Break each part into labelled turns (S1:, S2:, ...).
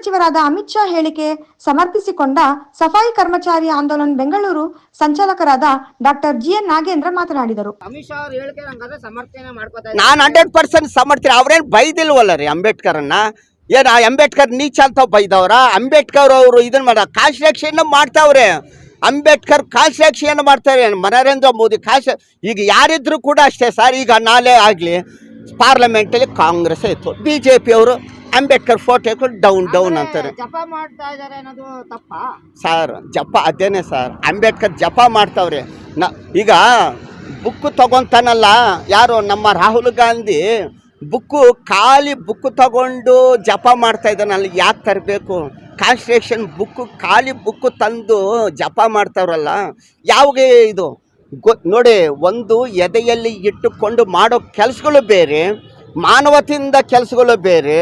S1: ಸಚಿವರಾದ ಅಮಿತ್ ಶಾ ಹೇಳಿಕೆ ಸಮರ್ಥಿಸಿಕೊಂಡ ಸಫಾಯಿ ಕರ್ಮಚಾರಿ ಆಂದೋಲನ್ ಬೆಂಗಳೂರು ಸಂಚಾಲಕರಾದ ಡಾಕ್ಟರ್ ಜಿ ಎನ್ ನಾಗೇಂದ್ರ ಮಾತನಾಡಿದರು.
S2: ಅಮಿತ್ ಶಾ ಅವ್ರ ಹೇಳಿಕೆ ಹಂಗಾದ್ರೆ ಸಮರ್ಥನೆ ಮಾಡ್ಕೋತಾ
S3: ನಾನು ಹಂಡ್ರೆಡ್ ಪರ್ಸೆಂಟ್ ಸಮರ್ಥನೆ ಅವ್ರೇನು ಬೈದಿಲ್ವಲ್ಲ ರೀ ಅಂಬೇಡ್ಕರನ್ನ? ಏನು ಆ ಅಂಬೇಡ್ಕರ್ ನೀಚ ಅಂತ ಬೈದವ್ರ? ಅಂಬೇಡ್ಕರ್ ಅವರು ಇದನ್ನ ಮಾಡ ಕಾನ್ಸ್ಟ್ರಕ್ಷನ್ ಮಾಡ್ತಾವ್ರೆ. ಅಂಬೇಡ್ಕರ್ ಕಾನ್ಸ್ಟ್ರಕ್ಷನ್ ಮಾಡ್ತಾರೆ. ನರೇಂದ್ರ ಮೋದಿ ಕಾಶ ಈಗ ಯಾರಿದ್ರು ಕೂಡ ಅಷ್ಟೇ ಸರ್ ಈಗ ನಾಳೆ ಆಗಲಿ ಪಾರ್ಲಿಮೆಂಟಲ್ಲಿ ಕಾಂಗ್ರೆಸ್ ಇತ್ತು ಬಿ ಜೆ ಪಿ ಅವರು ಅಂಬೇಡ್ಕರ್ ಫೋಟೋ ಡೌನ್ ಡೌನ್ ಅಂತಾರೆ.
S2: ಜಪ ಮಾಡ್ತಾ ಇದ್ದಾರೆ ಅನ್ನೋದು ತಪ್ಪ?
S3: ಸರ್ ಜಪ ಅದೇನೆ ಸರ್. ಅಂಬೇಡ್ಕರ್ ಜಪ ಮಾಡ್ತಾವ್ರೆ. ನ ಈಗ ಬುಕ್ಕು ತಗೊಂತಾನಲ್ಲ ಯಾರು ನಮ್ಮ ರಾಹುಲ್ ಗಾಂಧಿ ಬುಕ್ಕು ಖಾಲಿ ಬುಕ್ಕು ತಗೊಂಡು ಜಪ ಮಾಡ್ತಾ ಇದ್ದಾನಲ್ಲ ಯಾಕೆ ತರಬೇಕು? ಕಾನ್ಸ್ಟ್ರೇಷನ್ ಬುಕ್ಕು ಖಾಲಿ ಬುಕ್ಕು ತಂದು ಜಪ ಮಾಡ್ತಾವ್ರಲ್ಲ. ಯಾವಾಗ ಇದು? ಗೊ ನೋಡಿ ಒಂದು ಎದೆಯಲ್ಲಿ ಇಟ್ಟುಕೊಂಡು ಮಾಡೋ ಕೆಲಸಗಳು ಬೇರೆ ಮಾನವತೆಯಿಂದ ಕೆಲಸಗಳು ಬೇರೆ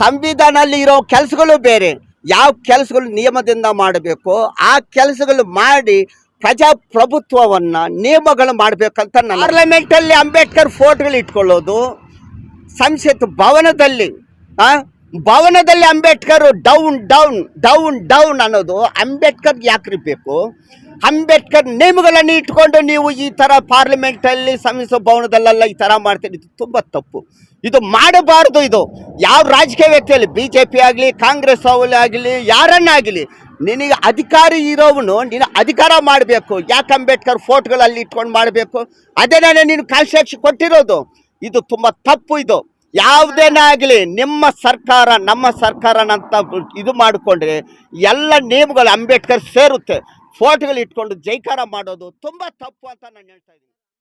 S3: ಸಂವಿಧಾನಲ್ಲಿ ಇರೋ ಕೆಲಸಗಳು ಬೇರೆ. ಯಾವ ಕೆಲಸಗಳು ನಿಯಮದಿಂದ ಮಾಡಬೇಕು ಆ ಕೆಲಸಗಳು ಮಾಡಿ ಪ್ರಜಾಪ್ರಭುತ್ವವನ್ನು ನಿಯಮಗಳು ಮಾಡಬೇಕಂತ ಪಾರ್ಲಿಮೆಂಟಲ್ಲಿ ಅಂಬೇಡ್ಕರ್ ಫೋಟೋಗಳು ಇಟ್ಕೊಳ್ಳೋದು, ಸಂಸತ್ ಭವನದಲ್ಲಿ ಭವನದಲ್ಲಿ Ambedkar down down down down ಅನ್ನೋದು ಅಂಬೇಡ್ಕರ್ ಯಾಕ್ರಿ ಬೇಕು? ಅಂಬೇಡ್ಕರ್ ನೇಮಗಳನ್ನು ಇಟ್ಕೊಂಡು ನೀವು ಈ ಥರ ಪಾರ್ಲಿಮೆಂಟಲ್ಲಿ ಸಂಸದ ಭವನದಲ್ಲೆಲ್ಲ ಈ ಥರ ಮಾಡ್ತೀರಿ, ಇದು ತುಂಬ ತಪ್ಪು. ಇದು ಮಾಡಬಾರ್ದು ಇದು. ಯಾವ ರಾಜಕೀಯ ವ್ಯಕ್ತಿಯಲ್ಲಿ ಬಿ ಜೆ ಪಿ ಆಗಲಿ, ಕಾಂಗ್ರೆಸ್ ಆಗಲಿ, ಯಾರನ್ನಾಗಲಿ, ನಿನಗೆ ಅಧಿಕಾರಿ ಇರೋವನು ನೀನು ಅಧಿಕಾರ ಮಾಡಬೇಕು. ಯಾಕೆ ಅಂಬೇಡ್ಕರ್ ಫೋಟೋಗಳಲ್ಲಿ ಇಟ್ಕೊಂಡು ಮಾಡಬೇಕು? ಅದೇ ನಾನೇ ನೀನು ಕಾನ್ಸ್ಟ್ರಕ್ಷನ್ ಕೊಟ್ಟಿರೋದು. ಇದು ತುಂಬ ತಪ್ಪು ಇದು. ಯಾವುದೇನೇ ಆಗಲಿ ನಿಮ್ಮ ಸರ್ಕಾರ, ನಮ್ಮ ಸರ್ಕಾರನಂತ ಇದು ಮಾಡಿಕೊಂಡ್ರೆ ಎಲ್ಲ ನೇಮ್ಗಳು ಅಂಬೇಡ್ಕರ್ ಸೇರುತ್ತೆ. ಫೋಟೋಗಳು ಇಟ್ಕೊಂಡು ಜೈಕಾರ ಮಾಡೋದು ತುಂಬ ತಪ್ಪು ಅಂತ ನಾನು ಹೇಳ್ತಾ ಇದ್ದೀನಿ.